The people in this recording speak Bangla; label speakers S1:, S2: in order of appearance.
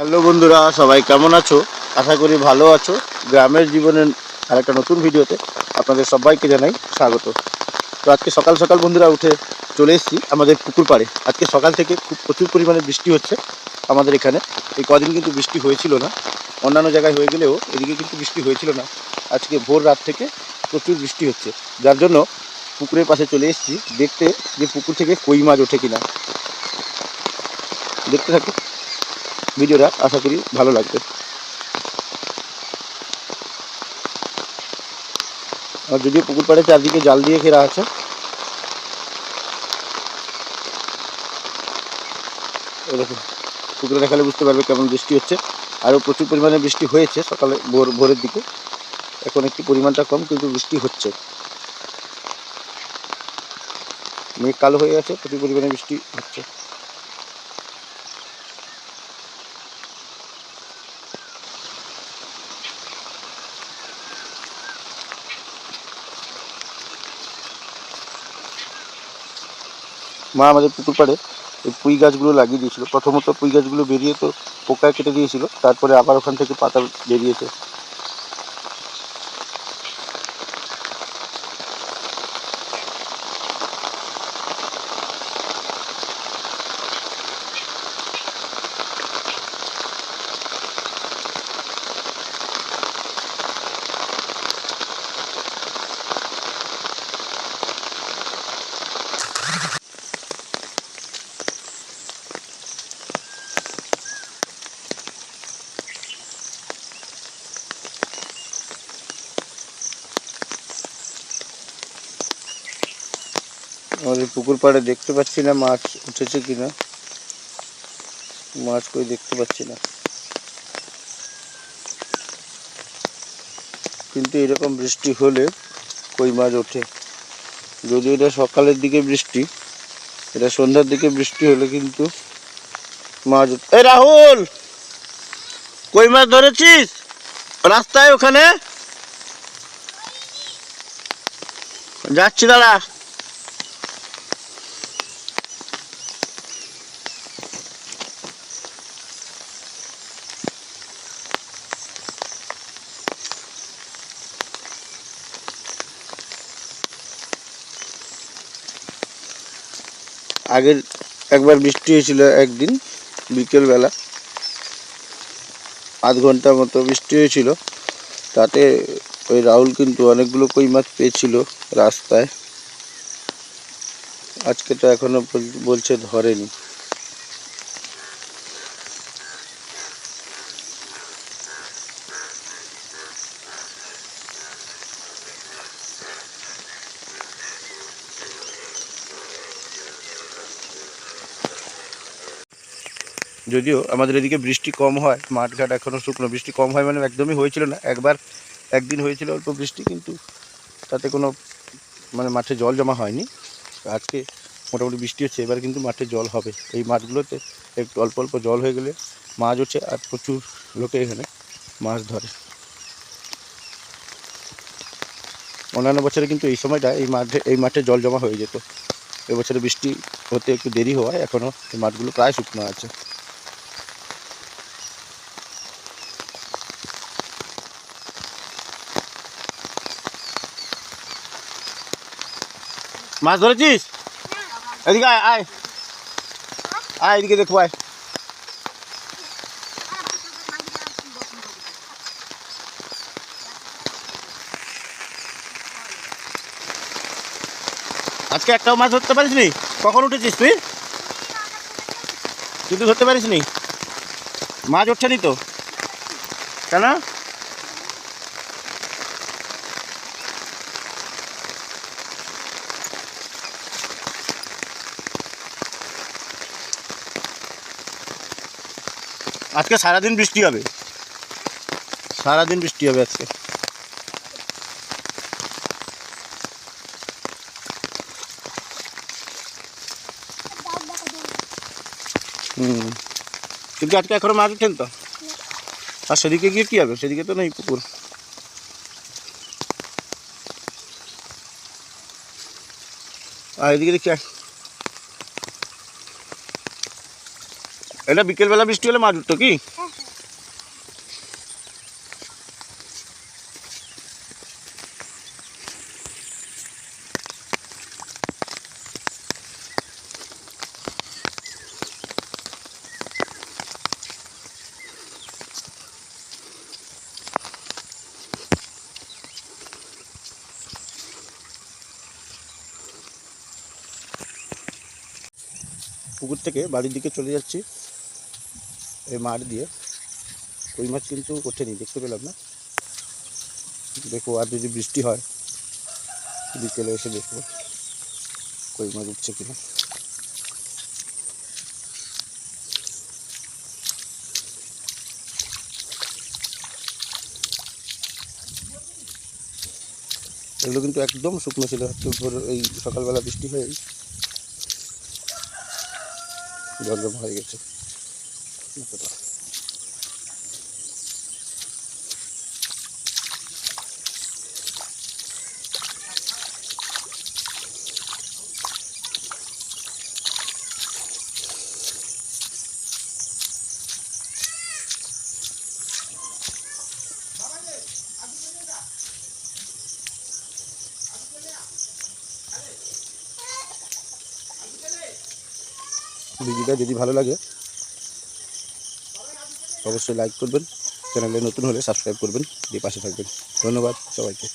S1: হ্যালো বন্ধুরা, সবাই কেমন আছো? আশা করি ভালো আছো। গ্রামের জীবনের আরেকটা নতুন ভিডিওতে আপনাদের সবাইকে জানাই স্বাগত। তো আজকে সকাল সকাল বন্ধুরা উঠে চলে এসেছি আমাদের পুকুর পাড়ে। আজকে সকাল থেকে খুব প্রচুর পরিমাণে বৃষ্টি হচ্ছে আমাদের এখানে। এই কদিন কিন্তু বৃষ্টি হয়েছিল না। অন্যান্য জায়গায় হয়ে গেলেও এদিকে কিন্তু বৃষ্টি হয়েছিল না। আজকে ভোর রাত থেকে প্রচুর বৃষ্টি হচ্ছে। যার জন্য পুকুরের পাশে চলে এসেছি। দেখতে যে পুকুর থেকে কই মাছ ওঠে কিনা। দেখতে থাকো ভিডিওটা আশা করি ভালো লাগবে। আর যদিও পুকুর পাড়ে চারদিকে জাল দিয়ে ঘেরা আছে। পুকুরে দেখালে বুঝতে পারবে কেমন বৃষ্টি হচ্ছে। আরও প্রচুর পরিমাণে বৃষ্টি হয়েছে সকালে ভোর, ভোরের দিকে। এখন একটু পরিমাণটা কম, কিন্তু বৃষ্টি হচ্ছে। মেঘ কালো হয়ে গেছে প্রচুর পরিমাণে বৃষ্টি হচ্ছে। মা আমাদের পুকুর পাড়ে এই পুঁই গাছগুলো লাগিয়ে দিয়েছিল। প্রথমত পুঁই গাছগুলো বেরিয়ে তো পোকায় কেটে দিয়েছিল, তারপরে আবার ওখান থেকে পাতা বেরিয়েছে। আমাদের পুকুর পাড়ে দেখতে পাচ্ছি না মাছ উঠেছে কিনা। মাছ কই দেখতে পাচ্ছি না। কিন্তু এরকম বৃষ্টি হলে কই মাছ ওঠে। যদি এটা সকালের দিকে বৃষ্টি, এটা সন্ধ্যার দিকে বৃষ্টি হলে কিন্তু মাছ এই রাহুল, কই মাছ ধরেছিস? রাস্তায় ওখানে? যাচ্ছি দাঁড়া। আগের একবার বৃষ্টি হয়েছিল একদিন, বিকেলবেলা। আধ ঘণ্টার মতো বৃষ্টি হয়েছিল। তাতে ওই রাহুল কিন্তু অনেকগুলো কই মাছ পেয়েছিল রাস্তায়। আজকে তো এখনও বল- বলছে ধরেনি। যদিও আমাদের এদিকে বৃষ্টি কম হয়, মাঠঘাট এখনও শুকনো। বৃষ্টি কম হয় মানে একদমই হয়েছিল না। একবার একদিন হয়েছিল অল্প বৃষ্টি, কিন্তু তাতে কোনো মানে মাঠে জল জমা হয়নি। আজকে মোটামুটি বৃষ্টি হচ্ছে, এবার কিন্তু মাঠে জল হবে। এই মাঠগুলোতে একটু অল্প অল্প জল হয়ে গেলে মাছ হচ্ছে আর প্রচুর লোকে এখানে মাছ ধরে। অন্যান্য বছরে কিন্তু এই সময়টা এই মাঠে এই মাঠে জল জমা হয়ে যেত। এবছরে বৃষ্টি হতে একটু দেরি হওয়ায় এখনও এই মাঠগুলো প্রায় শুকনো আছে। মাছ ধরেছিস? এদিকে আয় আয়। আয়, এদিকে দেখব আয়। আজকে একটাও মাছ ধরতে পারিস নি কখন উঠেছিস তুই? তুই তো ধরতে পারিস নি মাছ উঠছে নি তো। কেন? আজকে সারাদিন বৃষ্টি হবে। সারাদিন বৃষ্টি হবে আজকে। হুম। কিন্তু আজকে এখনও মাছ উঠেন তো? আর সেদিকে গিয়ে কি হবে? সেদিকে তো নেই পুকুর। আর এদিকে দেখি এটা বিকেলবেলা বৃষ্টি হলে মাছ উঠতো কি? পুকুর থেকে বাড়ির দিকে চলে যাচ্ছি। এই মাঠ দিয়ে কই মাছ কিন্তু ওঠেনি দেখতে পেলাম না। দেখো, আর যদি বৃষ্টি হয়, বিকেলে এসে দেখব কই মাছ উঠছে কিনা। এগুলো কিন্তু একদম শুকনো ছিল, একটু এই সকালবেলা বৃষ্টি হয়ে জল হয়ে গেছে। এতটা। ভিডিওটা যদি ভালো লাগে অবশ্যই লাইক করবেন। চ্যানেলে নতুন হলে সাবস্ক্রাইব করবেন। দিয়ে পাশে থাকবেন। ধন্যবাদ সবাইকে।